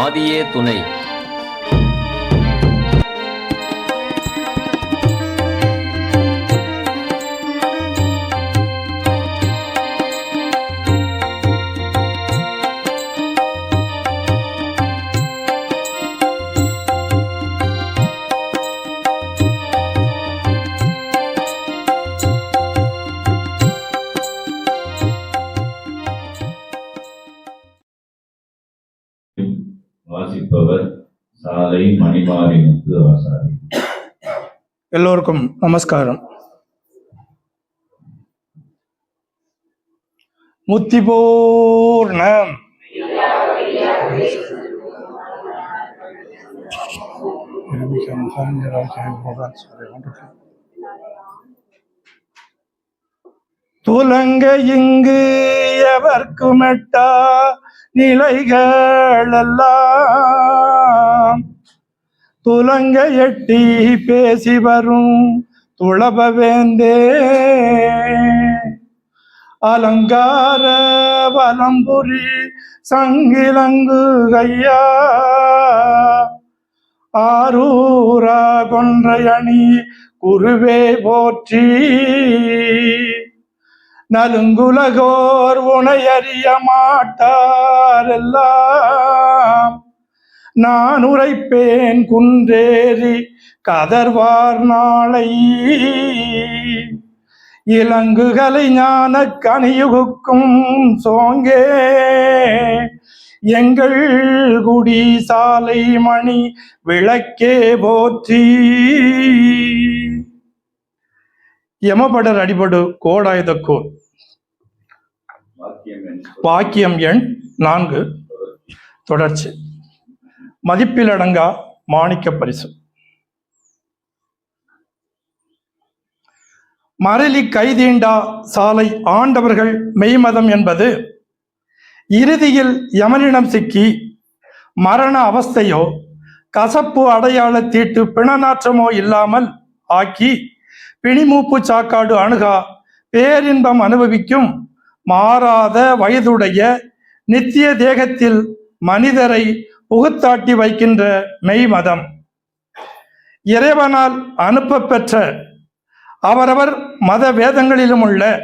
ஆதியே துணை. சாலை மணிமாரி முத்து ஆசாரி எல்லோருக்கும் நமஸ்காரம். முத்தி பூர்ணம் துலங்க இங்கு எவர்க்குமெட்டா நிலைகளெல்லாம் துலங்க எட்டி பேசி வரும் துளப வேந்தே அலங்கார வலம்புரி சங்கிலங்கு கையா. ஆரூரா கொன்றையணி குருவே போற்றி. நலுங்குலகோர் உனையறிய மாட்டாரெல்லாம். நான் உரைப்பேன் குன்றேறி கதர்வார் நாளை. இலங்குகளை ஞான கனியுகுக்கும் சோங்கே. எங்கள் குடி சாலை மணி விளக்கே போற்றி. யமபடர் அடிபடு கோடாயுதக்கோர் வாக்கியம் எண் நான்கு. தொடர்ச்சி. மதிப்பிலடங்கா மாணிக்க பரிசு. மரளி கைதீண்டா சாலை ஆண்டவர்கள் மெய்மதம் என்பது இறுதியில் யமனிடம் சிக்கி மரண அவஸ்தையோ கசப்பு அடையாள தீட்டு பிணநாற்றமோ இல்லாமல் ஆக்கி பிணிமூப்பு சாக்காடு அணுகா பேரின்பம் அனுபவிக்கும் மாறாத வயதுடைய நித்திய தேகத்தில் மனிதரை புகுத்தாட்டி வைக்கின்ற மெய் மதம் இறைவனால் அனுப்ப பெற்ற அவரவர் மத வேதங்களிலும் உள்ள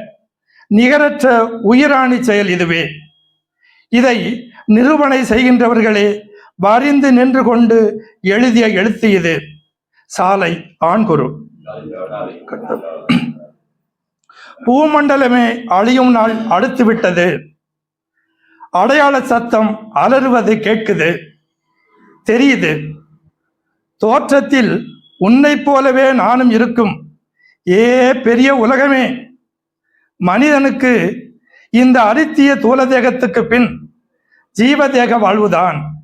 நிகரற்ற உயிராணி செயல் இதுவே. இதை நிரூபணை செய்கின்றவர்களே வரிந்து நின்று கொண்டு எழுதிய எழுத்து இது. சாலை ஆண்குரு. பூமண்டலமே அழியும் நாள் அடுத்து விட்டது அடையாள சத்தம் அலறுவது கேட்குது. தெரியுது. தோற்றத்தில் உன்னைப் போலவே நானும் இருக்கும். ஏ பெரிய உலகமே. மனிதனுக்கு இந்த அரித்திய தூலதேகத்துக்கு பின் ஜீவதேக வாழ்வுதான்.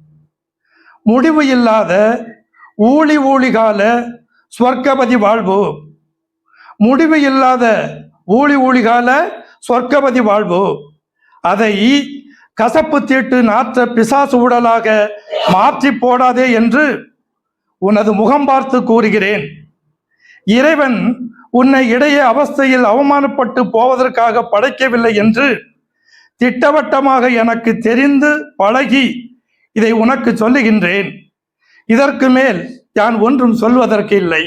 முடிவு இல்லாத ஊழி ஊழிகால சொர்க்கபதி வாழ்வு. முடிவு இல்லாத ஊழி ஊழிகால சொர்க்கபதி வாழ்வு. அதை கசப்பு தீட்டு நாற்ற பிசாசு உடலாக மாற்றி போடாதே என்று உனது முகம் பார்த்து கூறுகிறேன். இறைவன் உன்னை இடையே அவஸ்தையில் அவமானப்பட்டு போவதற்காக படைக்கவில்லை என்று திட்டவட்டமாக எனக்கு தெரிந்து பழகி இதை உனக்கு சொல்லுகின்றேன். இதற்கு மேல் யான் ஒன்றும் சொல்வதற்கு இல்லை.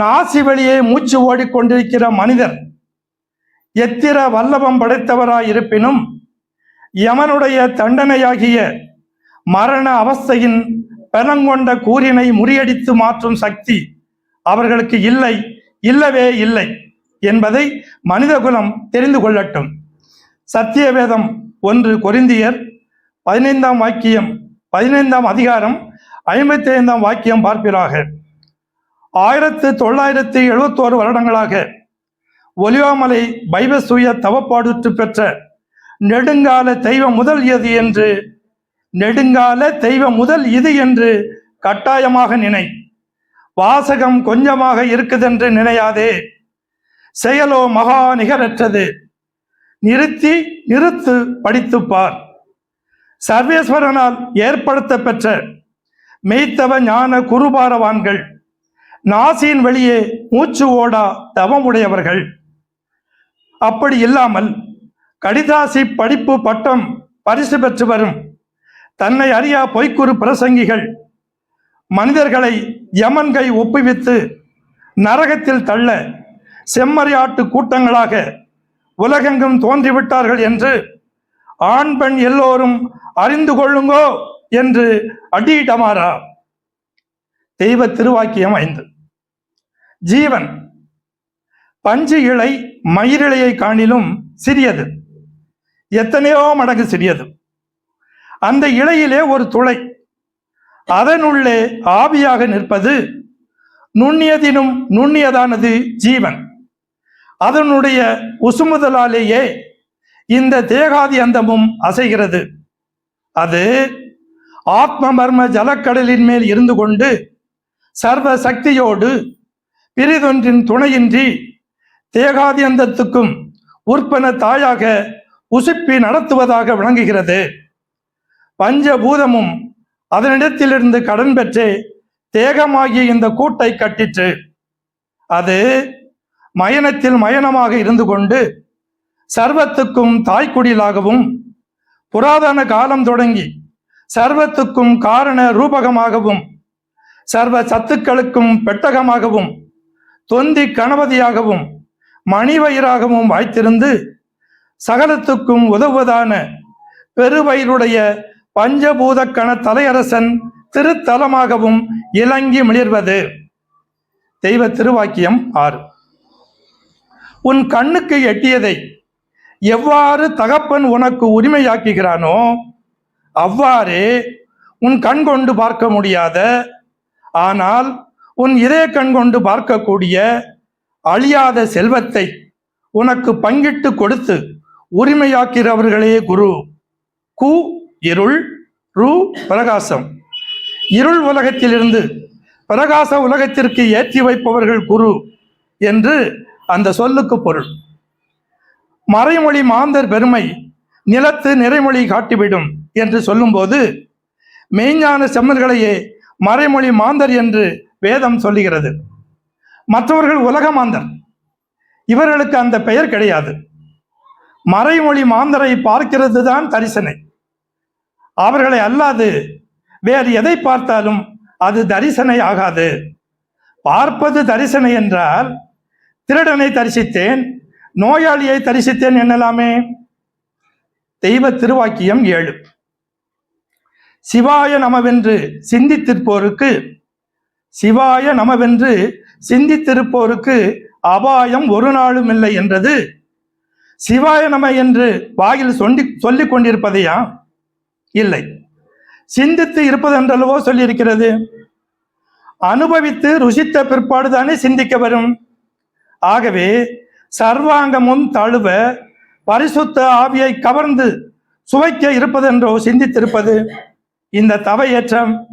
நாசி வழியே மூச்சு ஓடிக்கொண்டிருக்கிற மனிதர் எத்திர வல்லபம் படைத்தவராய் இருப்பினும் யமனுடைய தண்டனையாகிய மரண அவஸ்தையின் பெலங்கொண்ட கூறினை முறியடித்து மாற்றும் சக்தி அவர்களுக்கு இல்லை இல்லவே இல்லை என்பதை மனிதகுலம் தெரிந்து கொள்ளட்டும். சத்தியவேதம் ஒன்று கொரிந்தியர் பதினைந்தாம் வாக்கியம் பதினைந்தாம் அதிகாரம் ஐம்பத்தி ஐந்தாம் வாக்கியம் பார்ப்பீராக ஆயிரத்து தொள்ளாயிரத்து எழுபத்தோரு வருடங்களாக ஒலிவாமலை பைபசூய தவப்பாடுற்று பெற்ற நெடுங்கால தெய்வ முதல் எது என்று? நெடுங்கால தெய்வ முதல் இது என்று கட்டாயமாக நினை. வாசகம் கொஞ்சமாக இருக்குதென்று நினையாதே. செயலோ மகா நிகரற்றது. நிறுத்தி நிறுத்து படித்துப்பார். சர்வேஸ்வரனால் ஏற்படுத்த பெற்ற மெய்த்தவ ஞான குருபாரவான்கள் நாசியின் வெளியே மூச்சு ஓடா தவமுடையவர்கள். அப்படி இல்லாமல் கடிதாசி படிப்பு பட்டம் பரிசு பெற்று வரும். தன்னை அறியா பொய்க்குறு பிரசங்கிகள். மனிதர்களை யமன்கை ஒப்புவித்து நரகத்தில் தள்ள செம்மறியாட்டு கூட்டங்களாக உலகெங்கும் தோன்றிவிட்டார்கள் என்று ஆண் பெண் எல்லோரும் அறிந்து கொள்ளுங்கோ என்று அடியிடமாறா தெய்வ திருவாக்கியம் ஐந்து. ஜீவன். பஞ்சு இலை மயிரிழையை காணிலும் சிறியது. எத்தனையோ மடங்கு சிறியது. அந்த இலையிலே ஒரு துளை. அதனுள்ளே ஆவியாக நிற்பது நுண்ணியதினும் நுண்ணியதானது ஜீவன். அதனுடைய உசுமுதலாலேயே இந்த தேகாதி அந்தமும் அசைகிறது. அது ஆத்ம மர்ம ஜலக்கடலின் மேல் இருந்து கொண்டு சர்வ சக்தியோடு பிரிதொன்றின் துணையின்றி தேகாதி அந்தத்துக்கும் உற்பன தாயாக உசுப்பி நடத்துவதாக விளங்குகிறது. பஞ்சபூதமும் அதனிடத்திலிருந்து கடன் பெற்று தேகமாகிய இந்த கூட்டை கட்டிற்று. அது மயனத்தில் மயனமாக இருந்து கொண்டு சர்வத்துக்கும் தாய்க்குடிலாகவும் புராதன காலம் தொடங்கி சர்வத்துக்கும் காரண ரூபகமாகவும் சர்வ சத்துக்களுக்கும் பெட்டகமாகவும் தொந்தி கணபதியாகவும் மணிவயிறாகவும் வாய்த்திருந்து சகலத்துக்கும் உதவுவதான பெருவயிறுடைய பஞ்சபூதக்கண தலையரசன் திருத்தலமாகவும் இலங்கி மிளிர்வது. தெய்வ திருவாக்கியம் ஆறு. உன் கண்ணுக்கு எட்டியதை எவ்வாறு தகப்பன் உனக்கு உரிமையாக்குகிறானோ அவ்வாறே உன் கண் கொண்டு பார்க்க முடியாத ஆனால் உன் இதய கண் கொண்டு பார்க்கக்கூடிய அழியாத செல்வத்தை உனக்கு பங்கிட்டு கொடுத்து உரிமையாக்கிறவர்களே குரு. கு இருள் ரு பிரகாசம். இருள் உலகத்திலிருந்து பிரகாச உலகத்திற்கு ஏற்றி வைப்பவர்கள் குரு என்று அந்த சொல்லுக்கு பொருள். மறைமொழி மாந்தர் பெருமை நிலத்து நிறைமொழி காட்டிவிடும் என்று சொல்லும்போது மெய்ஞான செம்மல்களையே மறைமொழி மாந்தர் என்று வேதம் சொல்லுகிறது. மற்றவர்கள் உலக மாந்தர். இவர்களுக்கு அந்த பெயர் கிடையாது. மறைமொழி மாந்தரை பார்க்கிறது தான் தரிசனை. அவர்களை அல்லாது வேறு எதை பார்த்தாலும் அது தரிசனை ஆகாது. பார்ப்பது தரிசனை என்றால் திருடனை தரிசித்தேன் நோயாளியை தரிசித்தேன் என்னலாமே? தெய்வ திருவாக்கியம் ஏழு. சிவாய நமவென்று சிந்தித்திருப்போருக்கு சிவாய நமவென்று சிந்தித்திருப்போருக்கு அபாயம் ஒரு நாளும் இல்லை என்றது சிவாய நம என்று வாயில் சொல்லி சொல்லிக் கொண்டிருப்பதையா? இல்லை. சிந்தித்து இருப்பதென்றல்லவோ சொல்லியிருக்கிறது? அனுபவித்து ருசித்த பிற்பாடு தானே சிந்திக்க வரும்? ஆகவே சர்வாங்கமும் தழுவ பரிசுத்த ஆவியை கவர்ந்து சுவைக்க இருப்பதென்றோ சிந்தித்திருப்பது இந்த தவையேற்றம்.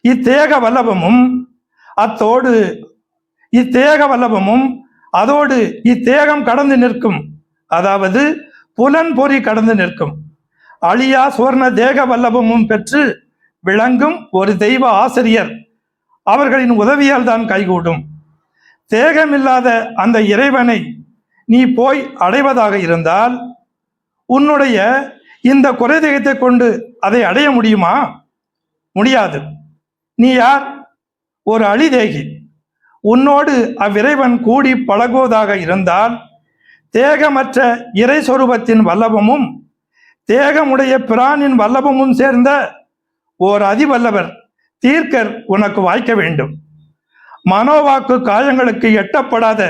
இத்தேக வல்லபமும் அத்தோடு இத்தேக வல்லபமும் அதோடு இத்தேகம் கடந்து நிற்கும் அதாவது புலன் பொறி கடந்து நிற்கும். அழியா சுவர்ண தேக வல்லபமும் பெற்று விளங்கும் ஒரு தெய்வ ஆசிரியர். அவர்களின் உதவியால் தான் கைகூடும். தேகமில்லாத அந்த இறைவனை நீ போய் அடைவதாக இருந்தால் உன்னுடைய இந்த குறைதேகத்தை கொண்டு அதை அடைய முடியுமா? முடியாது. நீ யார்? ஒரு அழிதேகி. உன்னோடு அவ்விறைவன் கூடி பழகுவதாக இருந்தால் தேகமற்ற இறை சொரூபத்தின் வல்லபமும் தேகமுடைய பிரானின் வல்லபமும் சேர்ந்த ஓர் அதிவல்லவர் தீர்க்கர் உனக்கு வாய்க்க வேண்டும். மனோவாக்கு காயங்களுக்கு எட்டப்படாத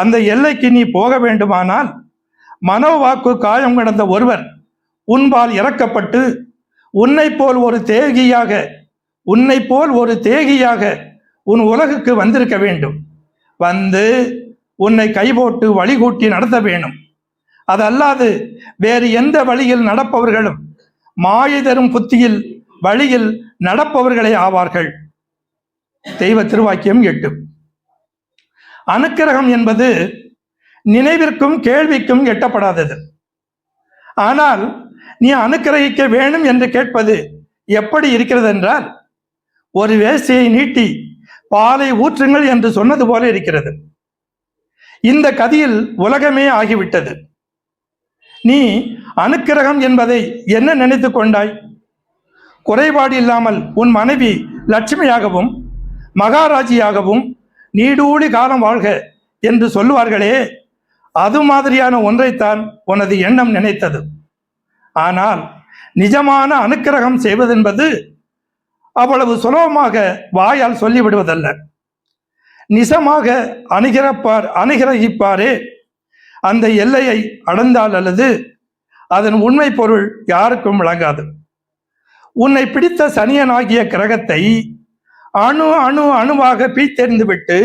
அந்த எல்லைக்கு நீ போக வேண்டுமானால் மனோவாக்கு காயம் கடந்த ஒருவர் உன்பால் இறக்கப்பட்டு உன்னை போல் ஒரு தேகியாக உன்னை போல் ஒரு தேகியாக உன் உலகுக்கு வந்திருக்க வேண்டும். வந்து உன்னை கைபோட்டு வழிகூட்டி நடத்த வேணும். அதல்லாது வேறு எந்த வழியில் நடப்பவர்களும் மாயை தரும் புத்தியில் வழியில் நடப்பவர்களே ஆவார்கள். தெய்வ திருவாக்கியம் எட்டு. அனுக்கிரகம் என்பது நினைவிற்கும் கேள்விக்கும் எட்டப்படாதது. ஆனால் நீ அனுக்கிரகிக்க வேணும் என்று கேட்பது எப்படி இருக்கிறது என்றால் ஒரு வேசியை நீட்டி பாலை ஊற்றுங்கள் என்று சொன்னது போல இருக்கிறது. இந்த கதியில் உலகமே ஆகிவிட்டது. நீ அனுக்கிரகம் என்பதை என்ன நினைத்து கொண்டாய்? குறைபாடு இல்லாமல் உன் மனைவி லட்சுமியாகவும் மகாராஜியாகவும் நீடூழி காலம் வாழ்க என்று சொல்லுவார்களே. அது மாதிரியான ஒன்றைத்தான் உனது எண்ணம் நினைத்தது. ஆனால் நிஜமான அனுக்கிரகம் செய்வதென்பது அவ்வளவு சுலபமாக வாயால் சொல்லிவிடுவதல்ல. நிஜமாக அணுகிறப்பார் அணுகிரகிப்பாரே. அந்த எல்லையை அடைந்தால் அல்லது அதன் உண்மை பொருள் யாருக்கும் விளங்காது. உன்னை பிடித்த சனியனாகிய கிரகத்தை அணு அணு அணுவாக பீத்தெறிந்துவிட்டு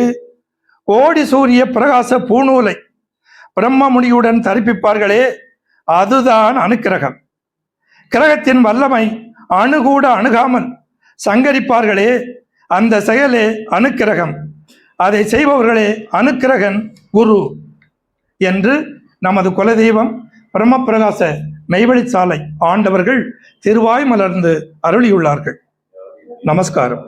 கோடி சூரிய பிரகாச பூநூலை பிரம்மமுனியுடன் தரிப்பிப்பார்களே அதுதான் அணுக்கிரகம் கிரகத்தின் வல்லமை அணுகூட அணுகாமல் சங்கரிப்பார்களே அந்த செயலே அணுக்கிரகம் அதை செய்பவர்களே அனுக்கிரகன் குரு என்று நமது குலதெய்வம் பிரம்மபிரகாச மெய்வழிச்சாலை ஆண்டவர்கள் திருவாய் மலர்ந்து அருளியுள்ளார்கள். நமஸ்காரம்.